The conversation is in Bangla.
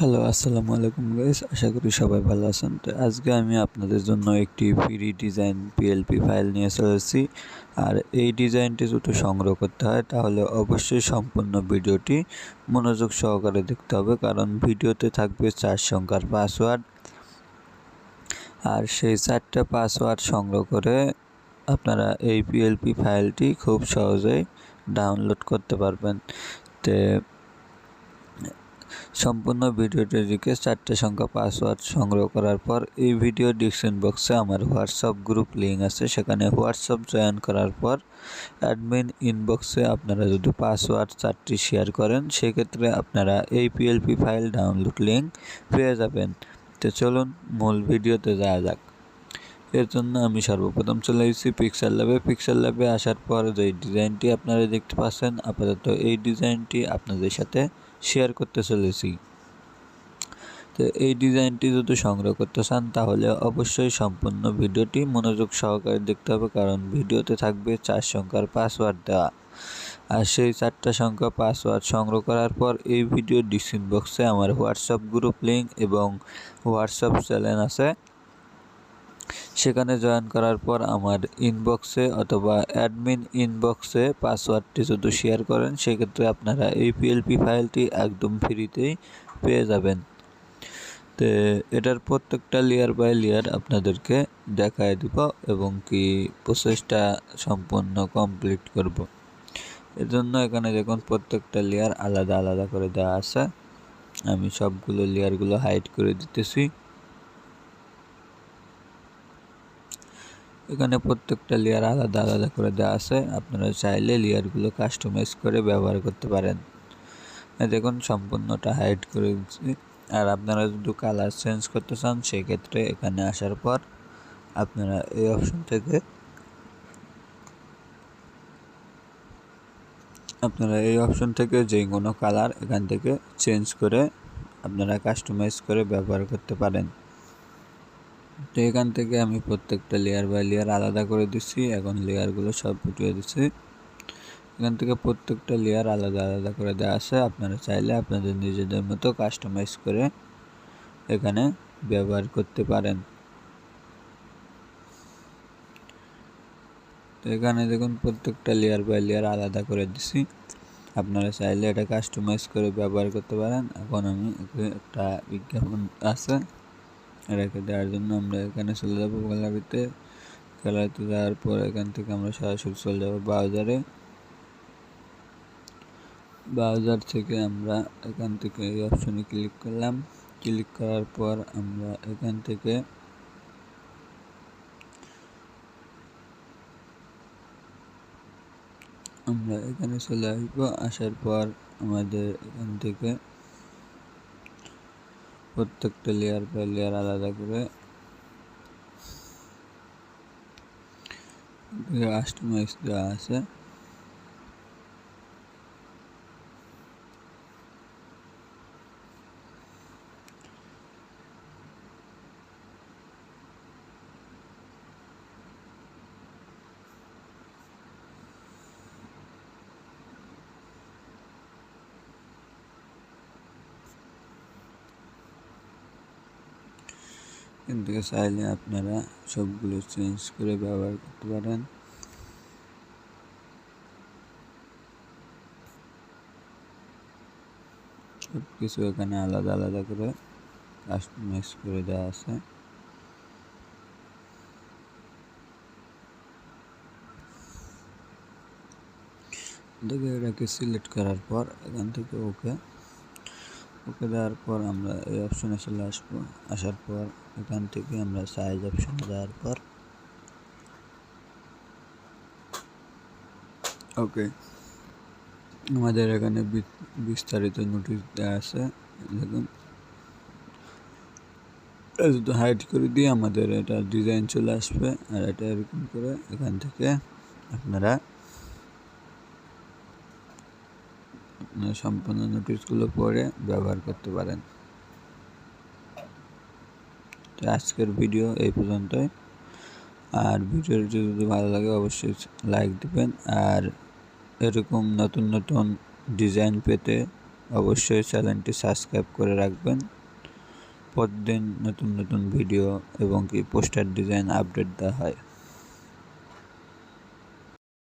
হ্যালো আসসালামু আলাইকুম গাইস আশা করি সবাই ভালো আছেন। তো আজকে আমি আপনাদের জন্য একটি ফ্রি ডিজাইন পিএলপি ফাইল নিয়ে চলেছি আর এই ডিজাইনটি যদি সংগ্রহ করতে হয়, তাহলে অবশ্যই সম্পূর্ণ ভিডিওটি মনোযোগ সহকারে দেখতে হবে, কারণ ভিডিওতে থাকবে চার সংখ্যার পাসওয়ার্ড আর সেই চারটা পাসওয়ার্ড সংগ্রহ করে আপনারা এই পিএলপি ফাইলটি খুব সহজেই ডাউনলোড করতে পারবেন। তো সম্পূর্ণ ভিডিওটি রেখে চারটে সংখ্যা পাসওয়ার্ড সংগ্রহ করার পর এই ভিডিও ডিসক্রিপশন বক্সে আমার হোয়াটসঅ্যাপ গ্রুপ লিঙ্ক আছে। সেখানে হোয়াটসঅ্যাপ জয়েন করার পর অ্যাডমিন ইনবক্সে আপনারা যদি পাসওয়ার্ড চারটি শেয়ার করেন, সেক্ষেত্রে আপনারা এই পিএলপি ফাইল ডাউনলোড লিঙ্ক পেয়ে যাবেন। তো চলুন মূল ভিডিওতে যাওয়া যাক। এর জন্য আমি সর্বপ্রথম চলে এসেছি পিক্সেল ল্যাবে পিক্সেল ল্যাবে আসার পর যে ডিজাইনটি আপনারা দেখতে পাচ্ছেন, আপাতত এই ডিজাইনটি আপনাদের সাথে শেয়ার করতে চলেছি। তো এই ডিজাইনটি যদি সংগ্রহ করতে চান, তাহলে অবশ্যই সম্পূর্ণ ভিডিওটি মনোযোগ সহকারে দেখতে হবে, কারণ ভিডিওতে থাকবে চার সংখ্যার পাসওয়ার্ড দেওয়া। আর সেই চারটা সংখ্যা পাসওয়ার্ড সংগ্রহ করার পর এই ভিডিও ডিসক্রিপশন বক্সে আমার হোয়াটসঅ্যাপ গ্রুপ লিঙ্ক এবং হোয়াটসঅ্যাপ চ্যানেল আছে। সেখানে জয়েন করার পর আমার ইনবক্সে অথবা অ্যাডমিন ইনবক্সে পাসওয়ার্ডটি যদি শেয়ার করেন, সেক্ষেত্রে আপনারা এই পিএলপি ফাইলটি একদম ফ্রিতেই পেয়ে যাবেন। তো এটার প্রত্যেকটা লেয়ার বাই লেয়ার আপনাদেরকে দেখায় দিব এবং কি প্রসেসটা সম্পূর্ণ কমপ্লিট করব। এর জন্য এখানে দেখুন, প্রত্যেকটা লেয়ার আলাদা আলাদা করে দেওয়া আছে। আমি সবগুলো লেয়ারগুলো হাইড করে দিতেছি। এখানে প্রত্যেকটা লেয়ার আলাদা আলাদা করে দেওয়া আছে। আপনারা চাইলে লেয়ারগুলো কাস্টমাইজ করে ব্যবহার করতে পারেন। দেখুন, সম্পূর্ণটা হাইড করে দিচ্ছি আর আপনারা যদি কালার চেঞ্জ করতে চান, সেক্ষেত্রে এখানে আসার পর আপনারা এই অপশন থেকে আপনারা এই অপশন থেকে যে কোনো কালার এখান থেকে চেঞ্জ করে আপনারা কাস্টমাইজ করে ব্যবহার করতে পারেন। তো এখান থেকে আমি প্রত্যেকটা লেয়ার বাই লেয়ার আলাদা করে দিচ্ছি এখন লেয়ারগুলো সব ফুটিয়ে দিচ্ছি এখান থেকে প্রত্যেকটা লেয়ার আলাদা আলাদা করে দেওয়া আছে। আপনারা চাইলে আপনাদের নিজেদের মতো কাস্টমাইজ করে এখানে ব্যবহার করতে পারেন। তো এখানে দেখুন প্রত্যেকটা লেয়ার বাই লেয়ার আলাদা করে দিছি। আপনারা চাইলে এটা কাস্টমাইজ করে ব্যবহার করতে পারেন। এখন আমি একটা বিজ্ঞাপন আছে। রেখে দেওয়ার জন্য আমরা এখানে চলে যাব গ্যালারিতে গ্যালারিতে যাওয়ার পর এখান থেকে আমরা সরাসরি চলে যাব ব্রাউজারে ব্রাউজার থেকে আমরা এখান থেকে এই অপশনে ক্লিক করলাম। ক্লিক করার পর আমরা এখান থেকে আমরা এখানে চলে আসব। আসার পর আমাদের এখান থেকে প্রত্যেকটা লেয়ার বাই লেয়ার আলাদা করে কাস্টমাইজ দেওয়া আছে এখান থেকে চাইলে আপনারা সবগুলো চেঞ্জ করে ব্যবহার করতে পারেন। সব কিছু এখানে আলাদা আলাদা করে কাস্টমাইজ করে দেওয়া আছে। দেখে এটাকে সিলেক্ট করার পর এখান থেকে ওকে ওকে দেওয়ার পর আমরা এই অপশনে চলে আসব। আসার পর এখান থেকে আমরা সাইজ অপশন দেওয়ার পর ওকে, আমাদের এখানে বিস্তারিত নোটিশ দেওয়া আছে। দেখুন যদি হাইড করে দিয়ে আমাদের এটা ডিজাইন চলে আসবে। আর এটা এরকম করে এখান থেকে আপনারা সম্পূর্ণ নোটিশগুলো পড়ে ব্যবহার করতে পারেন। তো আজকের ভিডিও এই পর্যন্তই। আর ভিডিওটি যদি ভালো লাগে অবশ্যই লাইক দেবেন। আর এরকম নতুন নতুন ডিজাইন পেতে অবশ্যই চ্যানেলটি সাবস্ক্রাইব করে রাখবেন। প্রতিদিন নতুন নতুন ভিডিও এবং কি পোস্টার ডিজাইন আপডেট দেওয়া হয়।